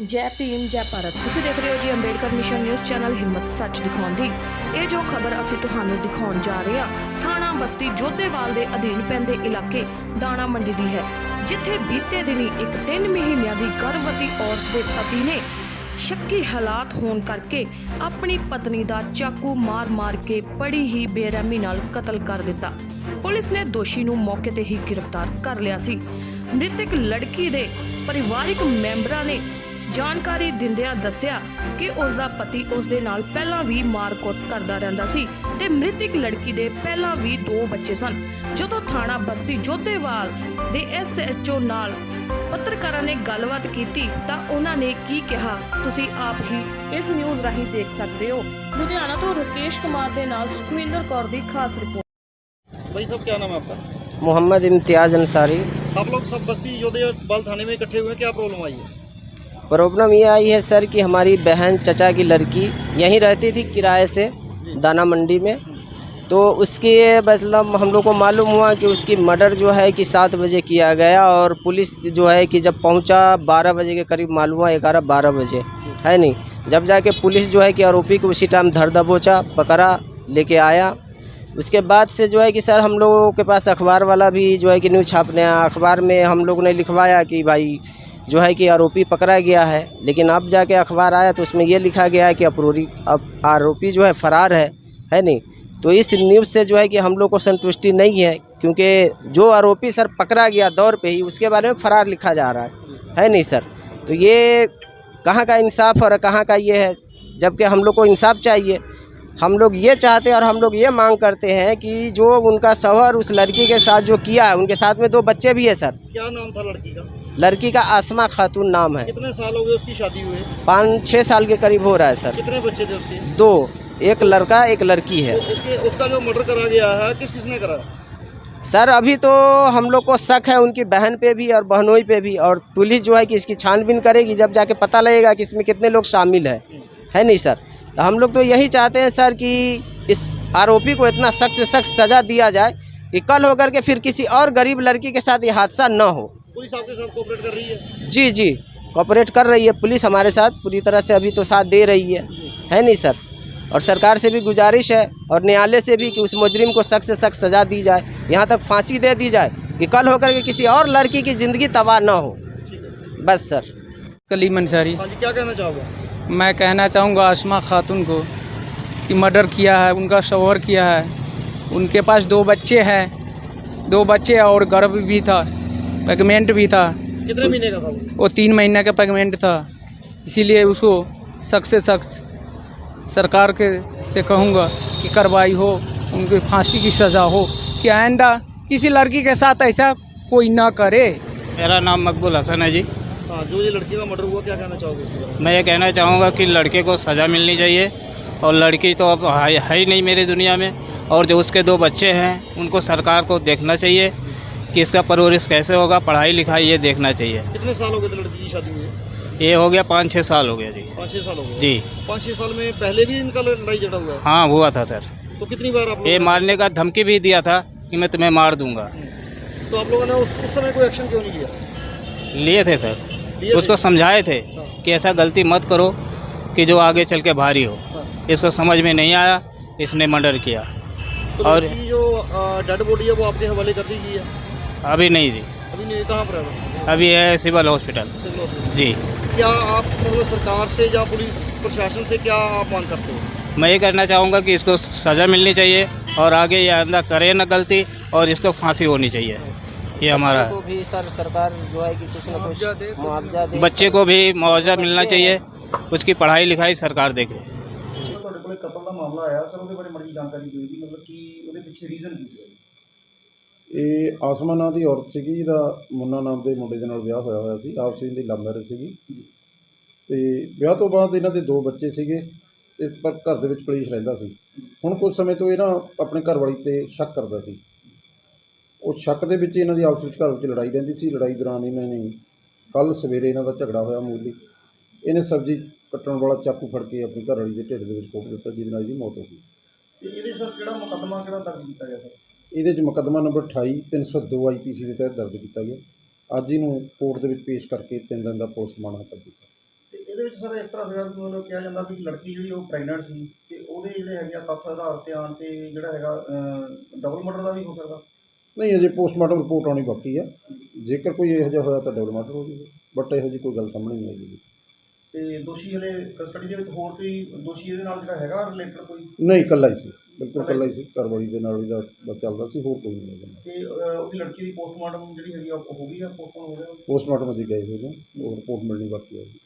ਜੈ ਭੀਮ, ਜੈ ਭਾਰਤ। ਤੁਸੀਂ ਦੇਖ ਰਹੇ ਹੋ ਜੀ ਅੰਬੇਡਕਰ ਮਿਸ਼ਨ ਨਿਊਜ਼ ਚੈਨਲ ਹਿੰਮਤ ਸੱਚ ਦਿਖਾਉਣ ਇਹ ਜੋ ਖਬਰ ਅਸੀਂ ਤੁਹਾਨੂੰ ਦਿਖਾਉਣ ਜਾ ਰਹੇ ਹਾਂ, ਥਾਣਾ ਬਸਤੀ ਜੋਧੇਵਾਲ ਦੇ ਅਧੀਨ ਪੈਂਦੇ ਇਲਾਕੇ ਦਾਣਾ ਮੰਡੀ ਦੀ ਹੈ, ਜਿੱਥੇ ਬੀਤੇ ਦਿਨੀ ਇੱਕ 3 ਮਹੀਨਿਆਂ ਦੀ ਗਰਭਵਤੀ ਔਰਤ ਦੇ ਪਤੀ ਨੇ ਸ਼ੱਕੀ ਹਾਲਾਤ ਹੋਣ ਕਰਕੇ ਆਪਣੀ ਪਤਨੀ ਦਾ ਚਾਕੂ ਮਾਰ-ਮਾਰ ਕੇ ਬੜੀ ਹੀ ਬੇਰਹਿਮੀ ਨਾਲ ਕਤਲ ਕਰ ਦਿੱਤਾ। ਪੁਲਿਸ ਨੇ ਦੋਸ਼ੀ ਨੂੰ ਮੌਕੇ ਤੇ ਹੀ ਗ੍ਰਿਫਤਾਰ ਕਰ ਲਿਆ ਸੀ। ਮ੍ਰਿਤਕ ਲੜਕੀ ਦੇ ਪਰਿਵਾਰਿਕ ਮੈਂਬਰਾਂ ਨੇ ਜਾਣਕਾਰੀ ਦਿੰਦਿਆਂ ਦੱਸਿਆ ਕਿ ਉਸ ਦਾ ਪਤੀ ਉਸ ਦੇ ਨਾਲ ਪਹਿਲਾਂ ਵੀ ਮਾਰਕੁੱਟ ਕਰਦਾ ਰਹਿੰਦਾ ਸੀ ਤੇ ਮ੍ਰਿਤਕ ਲੜਕੀ ਦੇ ਪਹਿਲਾਂ ਵੀ ਦੋ ਬੱਚੇ ਸਨ ਜਦੋਂ ਥਾਣਾ ਬਸਤੀ ਜੋਧੇਵਾਲ ਦੇ ਐਸਐਚਓ ਨਾਲ ਪੱਤਰਕਾਰਾਂ ਨੇ ਗੱਲਬਾਤ ਕੀਤੀ ਤਾਂ ਉਹਨਾਂ ਨੇ ਕੀ ਕਿਹਾ ਤੁਸੀਂ ਆਪ ਹੀ ਇਸ ਨਿਊਜ਼ ਰਾਹੀਂ ਦੇਖ ਸਕਦੇ ਹੋ ਲੁਧਿਆਣਾ ਤੋਂ ਰਕੇਸ਼ ਕੁਮਾਰ ਦੇ ਨਾਲ ਸੁਖਵਿੰਦਰ ਕੌਰ ਦੀ ਖਾਸ ਰਿਪੋਰਟ भाई साहब क्या नाम है आपका मोहम्मद इम्तियाज़ अंसारी आप लोग सब बस्ती योधे बल थाने में इकट्ठे हुए हैं क्या प्रॉब्लम आई है प्रॉब्लम ये आई है सर कि हमारी बहन, चचा की लड़की यहीं रहती थी किराए से, दाना मंडी में। तो उसके मतलब हम लोग को मालूम हुआ कि उसकी मर्डर जो है कि सात बजे किया गया और पुलिस जो है कि जब पहुँचा बारह बजे के करीब, मालूम हुआ ग्यारह बारह बजे, है नहीं? जब जाके पुलिस जो है कि आरोपी को उसी टाइम धर दबोचा, पकड़ा, लेके आया। उसके बाद से जो है कि सर हम लोगों के पास अखबार वाला भी जो है कि न्यूज़ छापने अखबार में हम लोग ने लिखवाया कि भाई जो है कि आरोपी पकड़ा गया है। लेकिन अब जाके अखबार आया तो उसमें ये लिखा गया है कि अप्रोरी अब आरोपी जो है फरार है है नहीं? तो इस न्यूज़ से जो है कि हम लोग को संतुष्टि नहीं है, क्योंकि जो आरोपी सर पकड़ा गया दौर पे ही, उसके बारे में फरार लिखा जा रहा है। है नहीं सर? तो ये कहाँ का इंसाफ और कहाँ का ये है? जबकि हम लोग को इंसाफ चाहिए। हम लोग ये चाहते हैं और हम लोग ये मांग करते हैं कि जो उनका शौहर उस लड़की के साथ जो किया है, उनके साथ में दो बच्चे भी है सर। क्या नाम था लड़की का? लड़की का आसमा खातून नाम है। कितने साल हो गए उसकी शादी हुए पाँच छः साल के करीब हो रहा है सर। कितने बच्चे थे उसके? दो एक लड़का एक लड़की है। तो उसके उसका जो मर्डर करा गया है किस किसने करा? सर अभी तो हम लोग को शक है उनकी बहन पे भी और बहनोई पे भी और पुलिस जो है कि इसकी छानबीन करेगी जब जाके पता लगेगा कि इसमें कितने लोग शामिल है। है नहीं सर? तो हम लोग तो यही चाहते हैं सर कि इस आरोपी को इतना सख्त से सख्त सज़ा दिया जाए कि कल होकर के फिर किसी और गरीब लड़की के साथ ये हादसा न हो। पुलिस आपके साथ कोऑपरेट कर रही है? जी जी। कॉपरेट कर रही है पुलिस हमारे साथ पूरी तरह से अभी तो साथ दे रही है। है नहीं सर? और सरकार से भी गुजारिश है और न्यायालय से भी कि उस मुजरिम को सख्त से सख्त सज़ा दी जाए। यहाँ तक फांसी दे दी जाए कि कल होकर के किसी और लड़की की ज़िंदगी तबाह न हो। बस सर। कलीम अंसारी हाँ क्या कहना चाहोगे? मैं कहना चाहूँगा आसमा खातून को कि मर्डर किया है उनका शोहर किया है। उनके पास दो बच्चे हैं दो बच्चे और गर्भ भी था। प्रेगनेंट भी था। कितने महीने का था वो? वो तीन महीने का पेगमेंट था। इसीलिए उसको सख्त से सख्त सरकार के से कहूँगा कि कार्रवाई हो उनकी फांसी की सज़ा हो कि आइंदा किसी लड़की के साथ ऐसा कोई ना करे। मेरा नाम मकबूल हसन है जी। हाँ जो ये लड़की का मर्डर हुआ क्या कहना चाहोगे में? मैं ये कहना चाहूँगा कि लड़के को सज़ा मिलनी चाहिए और लड़की तो अब है ही नहीं मेरी दुनिया में और जो उसके दो बच्चे हैं उनको सरकार को देखना चाहिए कि इसका परवरिश कैसे होगा पढ़ाई लिखाई ये देखना चाहिए। कितने साल हो गए थे लड़की की शादी हुए ये हो गया पाँच छः साल हो गया जी। पाँच छः साल हो गए। जी। पाँच छः साल में पहले भी इनका लड़ाई झगड़ा हुआ? हाँ हुआ था सर। तो कितनी बार आप ये मारने का धमकी भी दिया था कि मैं तुम्हें मार दूँगा। तो आप लोगों ने उस, उस समय कोई एक्शन क्यों नहीं लिया? लिए थे सर। उसको समझाए थे हाँ। कि ऐसा गलती मत करो कि जो आगे चल के भारी हो। हाँ। इसको समझ में नहीं आया इसने मर्डर किया। तो और- जो डेड बॉडी है वो आपके हवाले कर दी गई है? अभी नहीं जी अभी नहीं कहाँ पर है वो? अभी है सिविल हॉस्पिटल सिविल हॉस्पिटल। जी क्या आप मतलब सरकार से या पुलिस प्रशासन से क्या आप मांग करते हो मैं ये कहना चाहूँगा कि इसको सज़ा मिलनी चाहिए और आगे ये आइंदा करे ना गलती और इसको फांसी होनी चाहिए ये हमारा बच्चे को भी सर सरकार जो है कि कुछ ना कुछ मुआवजा दे बच्चे को भी मुआवजा मिलना चाहिए उसकी पढ़ाई लिखाई सरकार देखे ਤੁਹਾਡੇ ਕੋਲ ਕਤਲ ਦਾ ਮਾਮਲਾ ਆਇਆ ਸਰ ਉਹਦੇ ਬਾਰੇ ਮੜੀ ਜਾਣਕਾਰੀ ਦਿਓ ਜੀ ਮਤਲਬ ਕਿ ਉਹਦੇ ਪਿੱਛੇ ਰੀਜ਼ਨ ਕੀ ਸੀ ਇਹ ਆਸਮਾ ਨਾਂ ਦੀ ਔਰਤ ਸੀਗੀ ਜਿਹਦਾ ਮੁੰਨਾ ਨਾਮ ਦੇ ਮੁੰਡੇ ਦੇ ਨਾਲ ਵਿਆਹ ਹੋਇਆ ਹੋਇਆ ਸੀ ਆਪਸ ਵਿੱਚ ਦੀ ਲਵ ਮੈਰਿਜ ਸੀਗੀ। ਤੇ ਵਿਆਹ ਤੋਂ ਬਾਅਦ ਇਹਨਾਂ ਦੇ ਦੋ ਬੱਚੇ ਸੀਗੇ, ਤੇ ਪਰ ਘਰ ਦੇ ਵਿੱਚ ਕਲੇਸ਼ ਰਹਿੰਦਾ ਸੀ। ਹੁਣ ਕੁਝ ਸਮੇਂ ਤੋਂ ਇਹ ਨਾ ਆਪਣੇ ਘਰ ਵਾਲੀ ਤੇ ਸ਼ੱਕ ਕਰਦਾ ਸੀ। ਉਹ ਸ਼ੱਕ ਦੇ ਵਿੱਚ ਇਹਨਾਂ ਦੀ ਆਪਸ ਵਿੱਚ ਘਰ ਵਿੱਚ ਲੜਾਈ ਰਹਿੰਦੀ ਸੀ। ਲੜਾਈ ਦੌਰਾਨ ਇਹਨਾਂ ਨੇ ਕੱਲ ਸਵੇਰੇ ਇਹਨਾਂ ਦਾ ਝਗੜਾ ਹੋਇਆ ਮੂਲੀ ਇਹਨੇ ਸਬਜ਼ੀ ਕੱਟਣ ਵਾਲਾ ਚਾਕੂ ਫੜ ਕੇ ਆਪਣੀ ਘਰ ਵਾਲੀ ਦੇ ਢਿੱਡ ਦੇ ਵਿੱਚ ਕੋਪ ਦਿੱਤਾ, ਜਿਹਦੇ ਨਾਲ ਇਹਦੀ ਮੌਤ ਹੋ ਗਈ। ਇਹਦੇ ਸਰ ਕਿਹੜਾ ਮੁਕੱਦਮਾ ਕਿਹੜਾ ਦਰਜ ਕੀਤਾ ਗਿਆ ਸਰ? ਇਹਦੇ 'ਚ ਮੁਕੱਦਮਾ ਨੰਬਰ 28 302 ਆਈਪੀਸੀ ਦੇ ਤਹਿਤ ਦਰਜ ਕੀਤਾ ਗਿਆ। ਅੱਜ ਇਹਨੂੰ ਕੋਰਟ ਦੇ ਵਿੱਚ ਪੇਸ਼ ਕਰਕੇ ਤਿੰਨ ਦਿਨ ਦਾ ਪੋਸਟਮਾਰਟਮ ਹਾਸਲ ਕੀਤਾ। ਤੇ ਇਹਦੇ ਵਿੱਚ ਸਰ ਇਸ ਤਰ੍ਹਾਂ ਸੀਗਾ ਕਿ ਮਤਲਬ ਕਿਹਾ ਜਾਂਦਾ ਵੀ ਲੜਕੀ ਜਿਹੜੀ ਉਹ ਪ੍ਰੈਗਨੈਂਟ ਸੀ ਤੇ ਉਹਦੇ ਜਿਹੜੇ ਹੈਗੇ ਆ ਤੱਥ ਆਧਾਰ ਤੇ ਆਣ ਤੇ ਜਿਹੜਾ ਹੈਗਾ ਡਬਲ ਮਰਡਰ ਦਾ ਵੀ ਹੋ ਸਕਦਾ। ਨਹੀਂ ਅਜੇ ਪੋਸਟਮਾਰਟਮ ਰਿਪੋਰਟ ਆਉਣੀ ਬਾਕੀ ਆ। ਜੇਕਰ ਕੋਈ ਇਹੋ ਜਿਹਾ ਹੋਇਆ ਤਾਂ ਡਿਵਲਪਮੈਂਟ ਹੋ ਜੂਗੀ ਬਟ ਇਹੋ ਜਿਹੀ ਕੋਈ ਗੱਲ ਸਾਹਮਣੇ ਨਹੀਂ ਆਈ। ਜੀ ਤੇ ਦੋਸ਼ੀ ਹਲੇ ਕਸਟਡੀ ਦੇ ਵਿੱਚ ਹੋਰ ਕੋਈ ਦੋਸ਼ੀ ਇਹਦੇ ਨਾਲ ਜਿਹੜਾ ਹੈਗਾ ਰਿਲੇਟਡ ਕੋਈ? ਨਹੀਂ ਇਕੱਲਾ ਹੀ ਸੀ। ਬਿਲਕੁਲ ਇਕੱਲਾ ਹੀ ਸੀ। ਘਰਵਾਲੀ ਦੇ ਨਾਲ ਇਹਦਾ ਬਸ ਚੱਲਦਾ ਸੀ ਹੋਰ ਕੋਈ ਨਹੀਂ ਹੈਗਾ। ਤੇ ਅਹ, ਉਹਦੀ ਲੜਕੀ ਦੀ ਪੋਸਟਮਾਰਟਮ ਜਿਹੜੀ ਹੈਗੀ ਆ ਉਹ ਹੋ ਗਈ ਆ? ਪੋਸਟਮਾਰਟਮ ਹੋ ਗਿਆ? ਪੋਸਟਮਾਰਟਮ ਅਜੇ ਗਏ ਹੋਏ ਨੇ ਉਹ ਰਿਪੋਰਟ ਮਿਲਣੀ ਬਾਕੀ ਹੈ ਜੀ